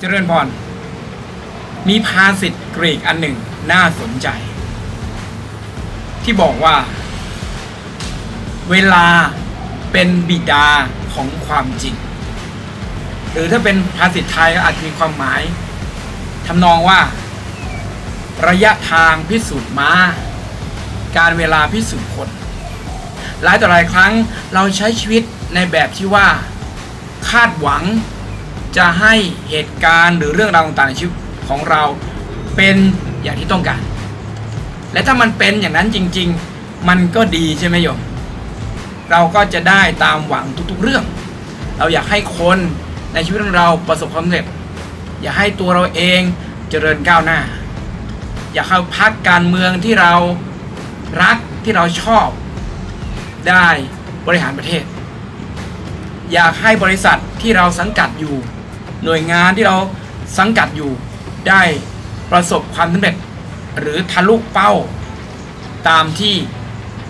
เจริญพร มีภาษิตกรีกอันหนึ่งน่าสนใจ ที่บอกว่า เวลาเป็นบิดาของความจริง หรือถ้าเป็นภาษิตไทยก็อาจจะมีความหมายทำนองว่า ระยะทางพิสูจน์ม้า การเวลาพิสูจน์คน หลายต่อหลายครั้งเราใช้ชีวิตในแบบที่ว่า คาดหวัง จะให้เหตุการณ์หรือเรื่องราวต่างๆในชีวิตของเราเป็นอย่างที่ต้องการ และถ้ามันเป็นอย่างนั้นจริง ๆ มันก็ดีใช่ไหมโยม เราก็จะได้ตามหวังทุกๆเรื่อง เราอยากให้คนในชีวิตของเราประสบความสำเร็จ อยากให้ตัวเราเองเจริญก้าวหน้า อยากให้พักการเมืองที่เรารักที่เราชอบ ได้บริหารประเทศ อยากให้บริษัทที่เราสังกัดอยู่ หน่วยงานที่เราสังกัดอยู่ได้ประสบความสำเร็จ หรือทะลุเป้าตามที่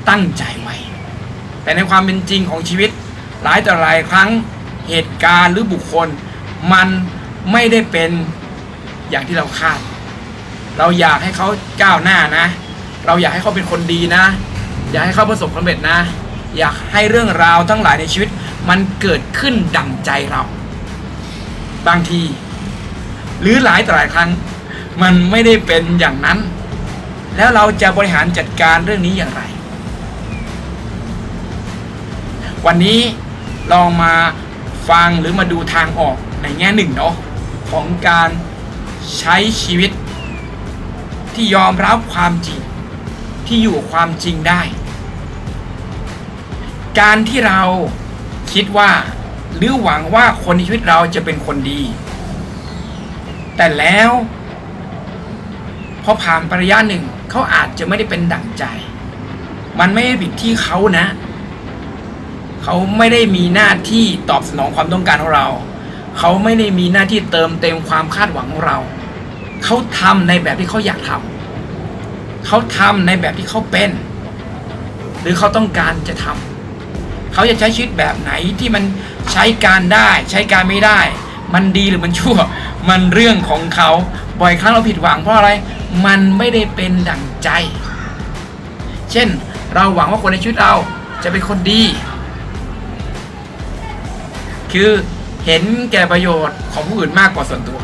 ตั้งใจไว้ แต่ในความเป็นจริงของชีวิต หลายต่อหลายครั้งเหตุการณ์หรือบุคคล มันไม่ได้เป็นอย่างที่เราคาด เราอยากให้เขาก้าวหน้านะ เราอยากให้เขาเป็นคนดีนะ อยากให้เขาประสบความสำเร็จนะ อยากให้เรื่องราวทั้งหลายในชีวิต มันเกิดขึ้นดั่งใจเรา บางที หรือหลายต่อหลายครั้ง มันไม่ได้เป็นอย่างนั้น แล้วเราจะบริหารจัดการเรื่องนี้อย่างไร วันนี้ลองมาฟังหรือมาดูทางออกในแง่หนึ่งเนาะของการใช้ชีวิต ที่ยอมรับความจริง ที่อยู่กับความจริงได้ การที่เราคิดว่า หรือหวังว่าคนในชีวิตเราจะเป็นคนดี แต่แล้วพอผ่านไประยะหนึ่งเขาอาจจะไม่ได้เป็นดั่งใจ มันไม่ได้ผิดที่เขานะ เขาไม่ได้มีหน้าที่ตอบสนองความต้องการของเรา เขาไม่ได้มีหน้าที่เติมเต็มความคาดหวังของเรา เขาทำในแบบที่เขาอยากทำเขาทำในแบบที่เขาเป็น หรือเขาต้องการจะทำ เขาจะใช้ชีวิตแบบไหนที่มันใช้การได้ใช้การไม่ได้ มันดีหรือมันชั่ว มันเรื่องของเขาบ่อยครั้งเราผิดหวังเพราะอะไร มันไม่ได้เป็นดั่งใจ เช่น เราหวังว่าคนในชีวิตเราจะเป็นคนดี คือเห็นแก่ประโยชน์ของผู้อื่นมากกว่าส่วนตัว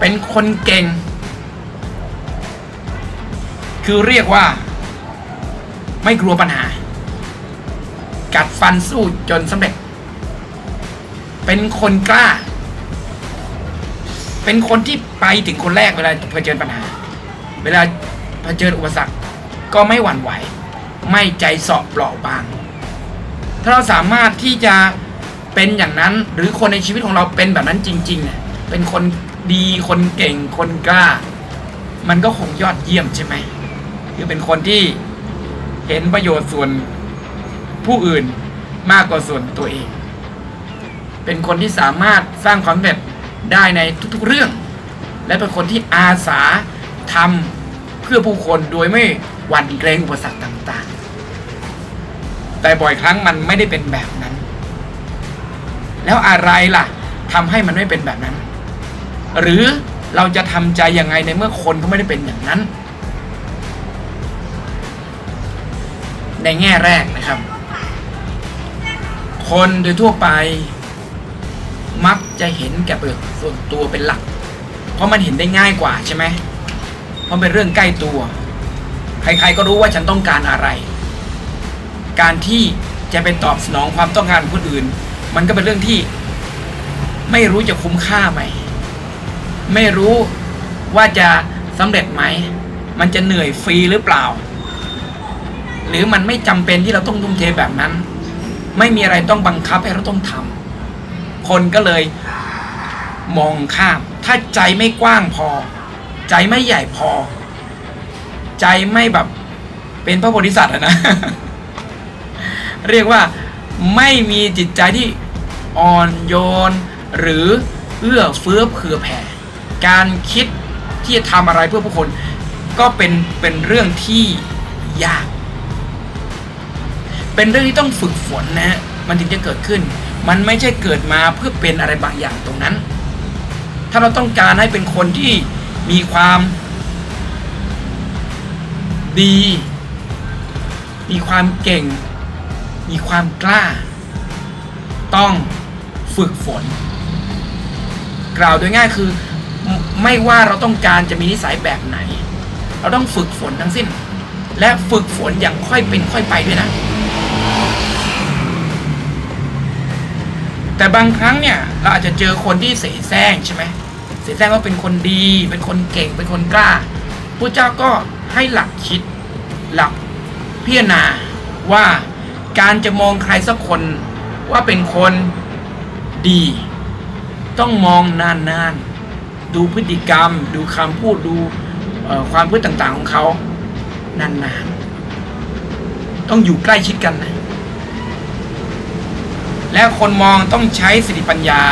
เป็นคนเก่ง คือเรียกว่าไม่กลัวปัญหา กัดฟันสู้จนสำเร็จ เป็นคนกล้า เป็นคนที่ไปถึงคนแรกเวลาเผชิญปัญหา เวลาเผชิญอุปสรรคก็ไม่หวั่นไหว ไม่ใจสอบเปราบาง ถ้าเราสามารถที่จะเป็นอย่างนั้นหรือคนในชีวิตของเราเป็นแบบนั้นจริงๆเนี่ยเป็นคนดีคนเก่งคนกล้า มันก็คงยอดเยี่ยมใช่ไหมคือเป็นคนที่เห็นประโยชน์ส่วน ผู้อื่นมากกว่าส่วนตัวเอง เป็นคนที่สามารถสร้างความสำเร็จได้ในทุกๆเรื่อง และเป็นคนที่อาสาทำเพื่อผู้คนโดยไม่หวั่นเกรงอุปสรรคต่างๆ แต่บ่อยครั้งมันไม่ได้เป็นแบบนั้น แล้วอะไรล่ะทำให้มันไม่เป็นแบบนั้น หรือเราจะทำใจยังไงในเมื่อคนเขาไม่ได้เป็นอย่างนั้น ในแง่แรกนะครับ คนโดยทั่วไป มักจะเห็นแก่ประโยชน์ส่วนตัวเป็นหลัก เพราะมันเห็นได้ง่ายกว่าใช่ไหมเพราะเป็นเรื่องใกล้ตัว ใครๆก็รู้ว่าฉันต้องการอะไร การที่จะไปตอบสนองความต้องการของคนอื่น มันก็เป็นเรื่องที่ ไม่รู้จะคุ้มค่าไหม ไม่รู้ว่าจะสำเร็จไหม มันจะเหนื่อยฟรีหรือเปล่า หรือมันไม่จำเป็นที่เราต้องทุ่มเทแบบนั้น ไม่มีอะไรต้องบังคับให้เราต้องทำคนก็เลยมองข้าม ถ้าใจไม่กว้างพอ ใจไม่ใหญ่พอ ใจไม่แบบเป็นพระโพธิสัตว์อะนะ เรียกว่าไม่มีจิตใจที่อ่อนโยน หรือเอื้อเฟื้อเผื่อแผ่ การคิดที่จะทำอะไรเพื่อผู้คน ก็เป็นเป็นเรื่องที่ยาก เป็นเรื่องที่ต้องฝึกฝนนะฮะมันถึงจะเกิดขึ้น มันไม่ใช่เกิดมาเพื่อเป็นอะไรบางอย่างตรงนั้น ถ้าเราต้องการให้เป็นคนที่มีความ ดี มีความเก่ง มีความกล้า ต้องฝึกฝน กล่าวโดยง่ายคือไม่ว่าเราต้องการจะมีนิสัยแบบไหน เราต้องฝึกฝนทั้งสิ้น และฝึกฝนอย่างค่อยเป็นค่อยไปด้วยนะ แต่บางครั้งเนี่ยเราอาจจะเจอคนที่เสแสร้งใช่ไหมเสแสร้งว่าเป็นคนดี เป็นคนเก่ง เป็นคนกล้าพระเจ้าก็ให้หลักคิดหลักพิจารณาว่าการจะมองใครสักคนว่าเป็นคนดี ต้องมองนานๆ ดูพฤติกรรม ดูคำพูดดูความพูดต่างๆของเขานานๆ ต้องอยู่ใกล้ชิดกันนะ และคนมองต้องใช้สติปัญญา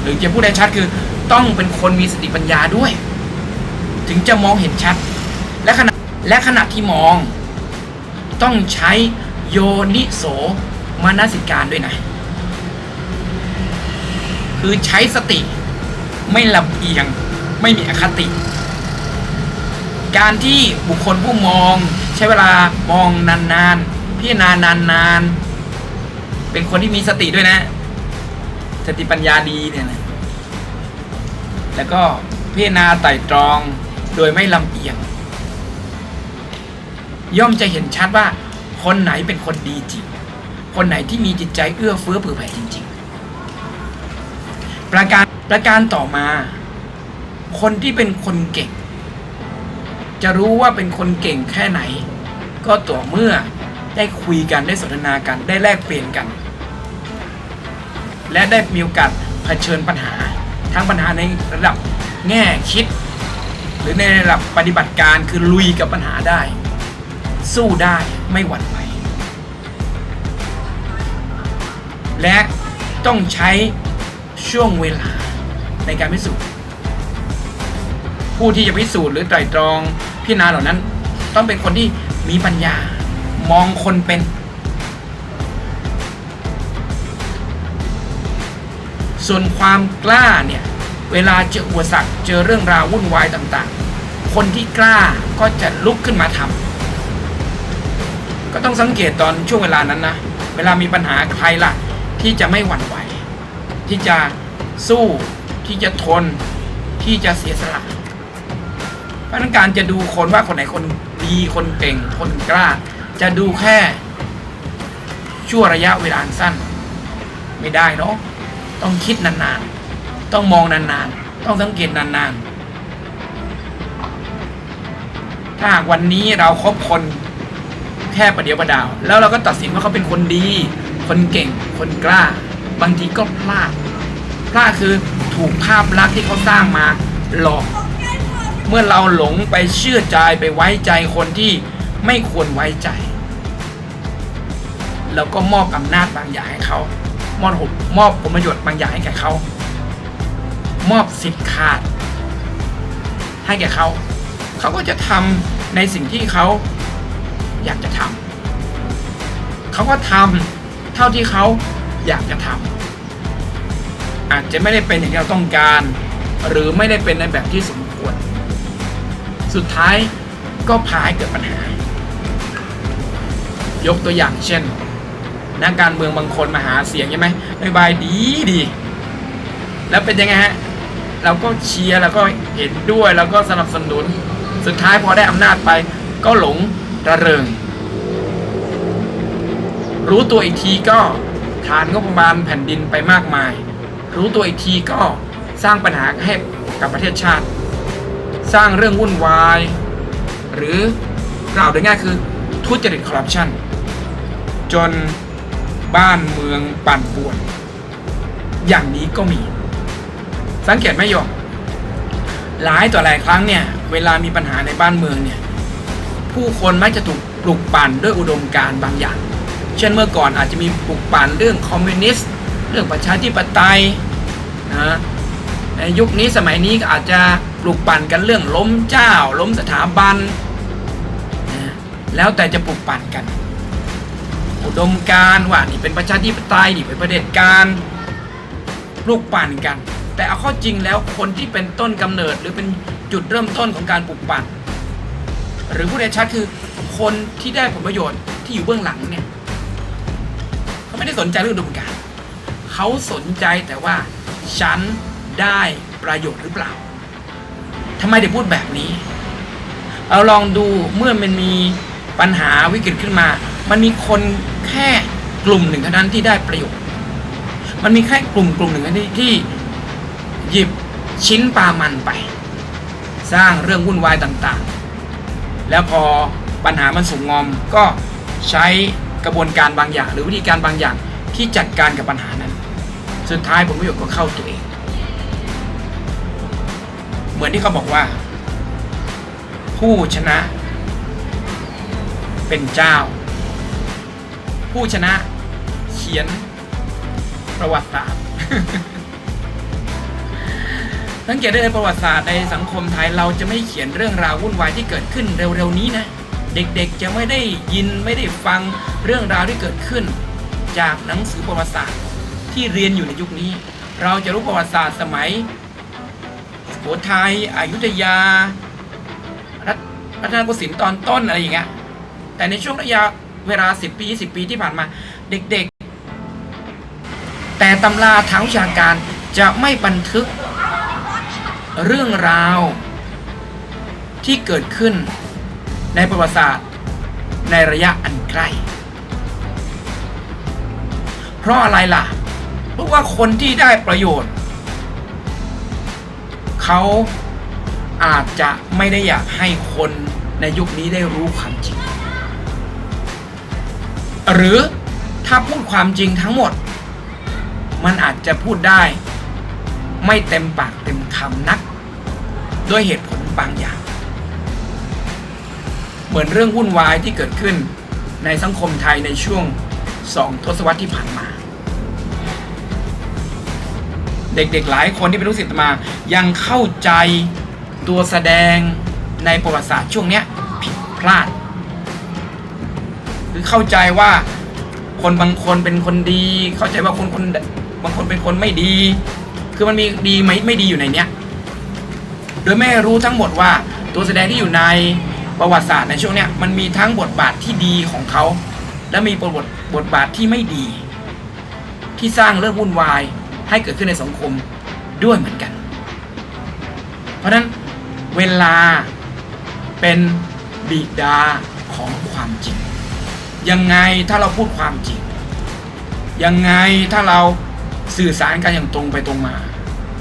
หรือจะพูดได้ชัดคือต้องเป็นคนมีสติปัญญาด้วย ถึงจะมองเห็นชัด และขณะและขณะที่มอง ต้องใช้โยนิโสมนสิการด้วยนะ คือใช้สติไม่ลำเอียงไม่มีอคติ การที่บุคคลผู้มองใช้เวลามองนานๆพิจารณานานๆ เป็นคนที่มีสติด้วยนะ สติปัญญาดีเนี่ยนะ แล้วก็พิจารณาไต่ตรองโดยไม่ลำเอียง ย่อมจะเห็นชัดว่า คนไหนเป็นคนดีจริง คนไหนที่มีจิตใจเอื้อเฟื้อเผื่อแผ่จริง ๆ ประการประการต่อมา คนที่เป็นคนเก่ง จะรู้ว่าเป็นคนเก่งแค่ไหน ก็ต่อเมื่อได้คุยกันได้สนทนากันได้แลกเปลี่ยนกัน และได้มีโอกาสเผชิญปัญหา ทั้งปัญหาในระดับแง่คิด หรือในระดับปฏิบัติการคือลุยกับปัญหาได้ สู้ได้ไม่หวั่นไหวและต้องใช้ช่วงเวลาในการพิสูจน์ ผู้ที่จะพิสูจน์หรือไตรตรองพิจารณาเหล่านั้น ต้องเป็นคนที่มีปัญญามองคนเป็น ส่วนความกล้าเนี่ย เวลาเจออุปสรรคเจอเรื่องราววุ่นวายต่างๆ คนที่กล้าก็จะลุกขึ้นมาทำก็ต้องสังเกตตอนช่วงเวลานั้นนะ เวลามีปัญหาใครล่ะ ที่จะไม่หวั่นไหว ที่จะสู้ที่จะทนที่จะเสียสละเพราะนั้นการจะดูคนว่าคนไหนคนดีคนเก่งคนกล้า จะดูแค่ ชั่วระยะเวลาสั้น ไม่ได้เนาะ ต้องคิดนานๆ ต้องมองนานๆ ต้องสังเกตนานๆ ถ้าหากวันนี้เราครบคนแค่ประเดียวประดาว แล้วเราก็ตัดสินว่าเขาเป็นคนดี คนเก่ง คนกล้า บางทีก็พลาด พลาดคือถูกภาพลักษณ์ที่เขาสร้างมาหลอก เมื่อเราหลงไปเชื่อใจไปไว้ใจคนที่ไม่ควรไว้ใจเราก็มอบอำนาจบางอย่างให้เขา มอบมอบผลประโยชน์บางอย่างให้แก่เขา มอบสิทธิ์ขาด ให้แก่เขา เขาก็จะทำในสิ่งที่เขาอยากจะทำเขาก็ทำเท่าที่เขาอยากจะทำอาจจะไม่ได้เป็นอย่างที่เราต้องการ หรือไม่ได้เป็นในแบบที่สมควร สุดท้ายก็พาให้เกิดปัญหา ยกตัวอย่างเช่น นักการเมืองบางคนมาหาเสียงใช่ไหมนโยบายดีดีแล้วเป็นยังไงฮะเราก็เชียร์แล้วก็เห็นด้วยแล้วก็สนับสนุน สุดท้ายพอได้อำนาจไป ก็หลงระเริง รู้ตัวอีกทีก็ทานงบประมาณแผ่นดินไปมากมาย รู้ตัวอีกทีก็สร้างปัญหาให้กับประเทศชาติ สร้างเรื่องวุ่นวาย หรือกล่าวโดยง่ายคือทุจริตคอร์รัปชันจน บ้านเมืองปั่นป่วน อย่างนี้ก็มี สังเกตไหมโยมหลายต่อหลายครั้งเนี่ย เวลามีปัญหาในบ้านเมืองเนี่ย ผู้คนมักจะถูกปลุกปั่นด้วยอุดมการณ์บางอย่าง เช่นเมื่อก่อนอาจจะมีปลุกปั่นเรื่องคอมมิวนิสต์ เรื่องประชาธิปไตยนะในยุคนี้สมัยนี้ก็อาจจะปลุกปั่นกันเรื่องล้มเจ้า ล้มสถาบันนะแล้วแต่จะปลุกปั่นกัน อุดมการว่านี่เป็นประชาธิปไตยนี่เป็นประเด็จการลูกปั่นกัน แต่เอาข้อจริงแล้วคนที่เป็นต้นกำเนิดหรือเป็นจุดเริ่มต้นของการปลูกปั่น หรือผู้ใดชัดคือคนที่ได้ผลประโยชน์ที่อยู่เบื้องหลังเนี่ยเขาไม่ได้สนใจเรื่องอุดมการเขาสนใจแต่ว่าฉันได้ประโยชน์หรือเปล่าทำไมถึงพูดแบบนี้เราลองดูเมื่อมันมีปัญหาวิกฤตขึ้นมา มันมีคนแค่กลุ่มหนึ่งเท่านั้นที่ได้ประโยชน์ มันมีแค่กลุ่มกลุ่มหนึ่งท,ที่หยิบชิ้นปลามันไป สร้างเรื่องวุ่นวายต่างๆ แล้วพอปัญหามันสูงงอมก็ใช้กระบวนการบางอย่าง หรือวิธีการบางอย่างที่จัดการกับปัญหานั้น สุดท้ายผลประโยชน์ก็เข้าตัวเอง เหมือนที่เขาบอกว่า ผู้ชนะเป็นเจ้า ผู้ชนะเขียนประวัติศาสตร์สังเกตได้ในประวัติศาสตร์ในสังคมไทยเราจะไม่เขียนเรื่องราววุ่นวายที่เกิดขึ้นเร็วๆนี้นะ เด็กๆจะไม่ได้ยินไม่ได้ฟังเรื่องราวที่เกิดขึ้น จากหนังสือประวัติศาสตร์ที่เรียนอยู่ในยุคนี้ เราจะรู้ประวัติศาสตร์สมัยสุโขทัยอยุธยารัตรัตนโกสินทร์ตอนต้นอะไรอย่างเงี้ยแต่ในช่วงระยะ เวลา 10 ปี 20 ปีที่ผ่านมาเด็กๆ แต่ตำราทางวิชาการจะไม่บันทึกเรื่องราวที่เกิดขึ้นในประวัติศาสตร์ในระยะอันใกล้ เพราะอะไรล่ะ เพราะว่าคนที่ได้ประโยชน์ เขาอาจจะไม่ได้อยากให้คนในยุคนี้ได้รู้ความจริง หรือถ้าพูดความจริงทั้งหมด มันอาจจะพูดได้ ไม่เต็มปากเต็มคำนัก ด้วยเหตุผลบางอย่าง เหมือนเรื่องวุ่นวายที่เกิดขึ้นในสังคมไทยในช่วงสองทศวรรษที่ผ่านมา เด็กๆหลายคนที่เป็นลูกศิษย์มา ยังเข้าใจตัวแสดงในประวัติศาสตร์ช่วงนี้ผิดพลาดือเข้าใจว่าคนบางคนเป็นคนดี เข้าใจว่าคนคนบางคนเป็นคนไม่ดี คือมันมีดีไหมไม่ดีอยู่ในเนี้ย โดยไม่รู้ทั้งหมดว่าตัวแสดงที่อยู่ในประวัติศาสตร์ในช่วงเนี้ยมันมีทั้งบทบาทที่ดีของเขา และมีบทบทบาทที่ไม่ดี ที่สร้างเรื่องวุ่นวายให้เกิดขึ้นในสังคมด้วยเหมือนกัน เพราะฉะนั้นเวลาเป็นบิดาของความจริง ยังไงถ้าเราพูดความจริง ยังไงถ้าเราสื่อสารกันอย่างตรงไปตรงมา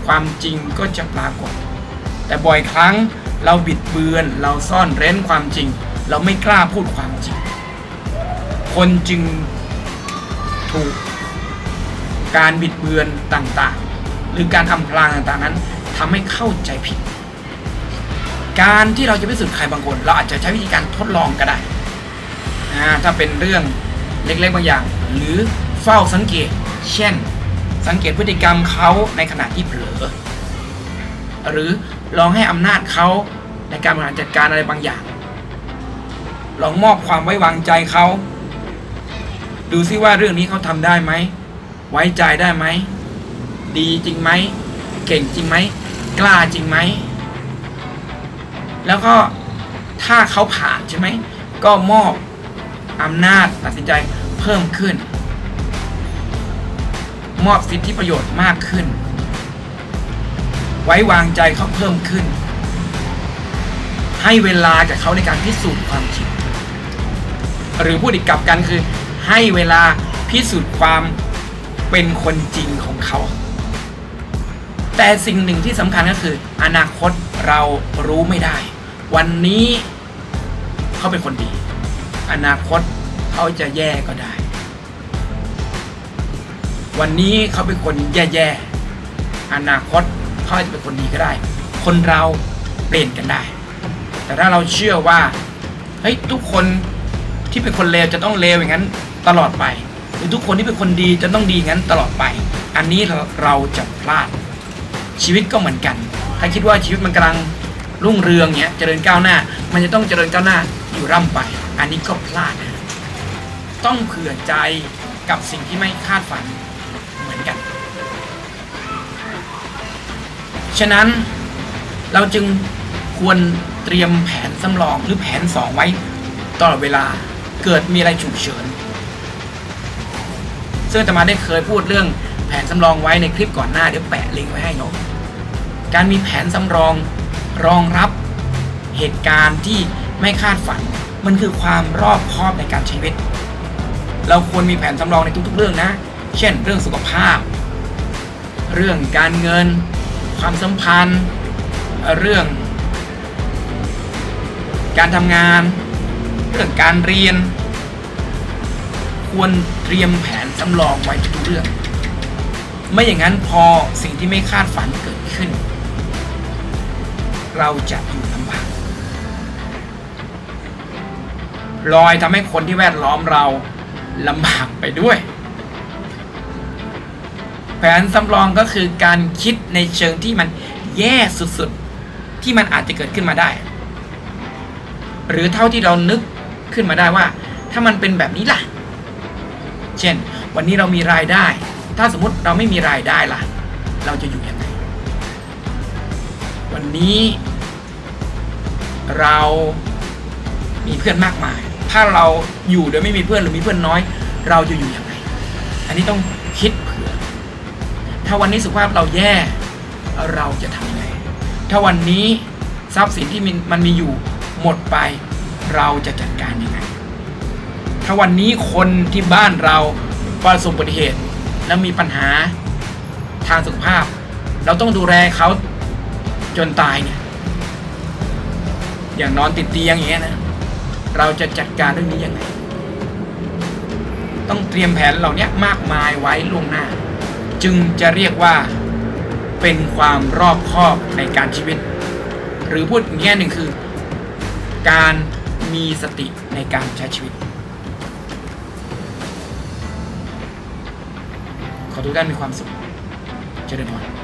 ความจริงก็จะปรากฏ แต่บ่อยครั้งเราบิดเบือนเราซ่อนเร้นความจริง เราไม่กล้าพูดความจริง คนจึงถูกการบิดเบือนต่างๆ หรือการอำพรางต่างๆนั้นทำให้เข้าใจผิด การที่เราจะพิสูจน์ใครบางคน เราอาจจะใช้วิธีการทดลองก็ได้ อ่าถ้าเป็นเรื่องเล็กๆบางอย่าง หรือเฝ้าสังเกต เช่น สังเกตพฤติกรรมเขาในขณะที่เผลอ หรือลองให้อำนาจเขาในการบริหารจัดการอะไรบางอย่าง ลองมอบความไว้วางใจเขา ดูซิว่าเรื่องนี้เขาทำได้ไหม ไว้ใจได้ไหม ดีจริงไหม เก่งจริงไหม กล้าจริงไหม แล้วก็ถ้าเขาผ่านใช่ไหม ก็มอบ อำนาจตัดสินใจเพิ่มขึ้น มอบสิทธิประโยชน์มากขึ้น ไว้วางใจเขาเพิ่มขึ้น ให้เวลากับเขาในการพิสูจน์ความจริงหรือพูดอีกกลับกันคือ ให้เวลาพิสูจน์ความเป็นคนจริงของเขา แต่สิ่งหนึ่งที่สำคัญก็คือ อนาคตเรารู้ไม่ได้ วันนี้เขาเป็นคนดี อนาคตเขาจะแย่ก็ได้ วันนี้เขาเป็นคนแย่ๆ อนาคตเขาจะเป็นคนดีก็ได้ คนเราเปลี่ยนกันได้ แต่ถ้าเราเชื่อว่าเฮ้ยทุกคนที่เป็นคนเลวจะต้องเลวอย่างนั้นตลอดไป หรือทุกคนที่เป็นคนดีจะต้องดีงั้นตลอดไป อันนี้เราเราจะพลาดชีวิตก็เหมือนกัน ถ้าคิดว่าชีวิตมันกำลังรุ่งเรืองเนี้ยเจริญก้าวหน้า มันจะต้องเจริญก้าวหน้าอยู่ร่ำไป อันนี้ก็พลาดนะต้องเผื่อใจกับสิ่งที่ไม่คาดฝันเหมือนกัน ฉะนั้นเราจึงควรเตรียมแผนสำรองหรือแผนสองไว้ตลอดเวลาเกิดมีอะไรฉุกเฉิน ซึ่งอาตมาได้เคยพูดเรื่องแผนสำรองไว้ในคลิปก่อนหน้าเดี๋ยวแปะลิงก์ไว้ให้เนาะการมีแผนสำรองรองรับเหตุการณ์ที่ไม่คาดฝัน มันคือความรอบคอบในการใช้ชีวิต เราควรมีแผนสำรองในทุกๆ เรื่องนะ เช่น เรื่องสุขภาพ เรื่องการเงิน ความสัมพันธ์ เรื่อง การทำงาน เรื่องการเรียน ควรเตรียมแผนสำรองไว้ทุกเรื่อง ไม่อย่างนั้นพอสิ่งที่ไม่คาดฝันเกิดขึ้น เราจะอยู่ลำบาก ลอยทำให้คนที่แวดล้อมเราลำบากไปด้วย แผนสำรองก็คือการคิดในเชิงที่มันแย่สุดๆ ที่มันอาจจะเกิดขึ้นมาได้ หรือเท่าที่เรานึกขึ้นมาได้ว่า ถ้ามันเป็นแบบนี้ล่ะ เช่น วันนี้เรามีรายได้ ถ้าสมมติเราไม่มีรายได้ล่ะ เราจะอยู่ยังไง วันนี้เรามีเพื่อนมากมาย ถ้าเราอยู่โดยไม่มีเพื่อนหรือมีเพื่อนน้อย เราจะอยู่ยังไง อันนี้ต้องคิดเผื่อ ถ้าวันนี้สุขภาพเราแย่เราจะทำยังไง ถ้าวันนี้ทรัพย์สินที่มันมีอยู่หมดไป เราจะจัดการยังไง ถ้าวันนี้คนที่บ้านเราประสบอุบัติเหตุ แล้วมีปัญหาทางสุขภาพ เราต้องดูแลเขาจนตายเนี่ยอย่างนอนติดเตียงอย่างเงี้ยนะ เราจะจัดการเรื่องนี้ยังไง ต้องเตรียมแผนเหล่านี้มากมายไว้ล่วงหน้า จึงจะเรียกว่าเป็นความรอบคอบในการชีวิต หรือพูดอีกแง่หนึ่งคือ การมีสติในการใช้ชีวิต ขอทุกท่านมีความสุขเจริญพร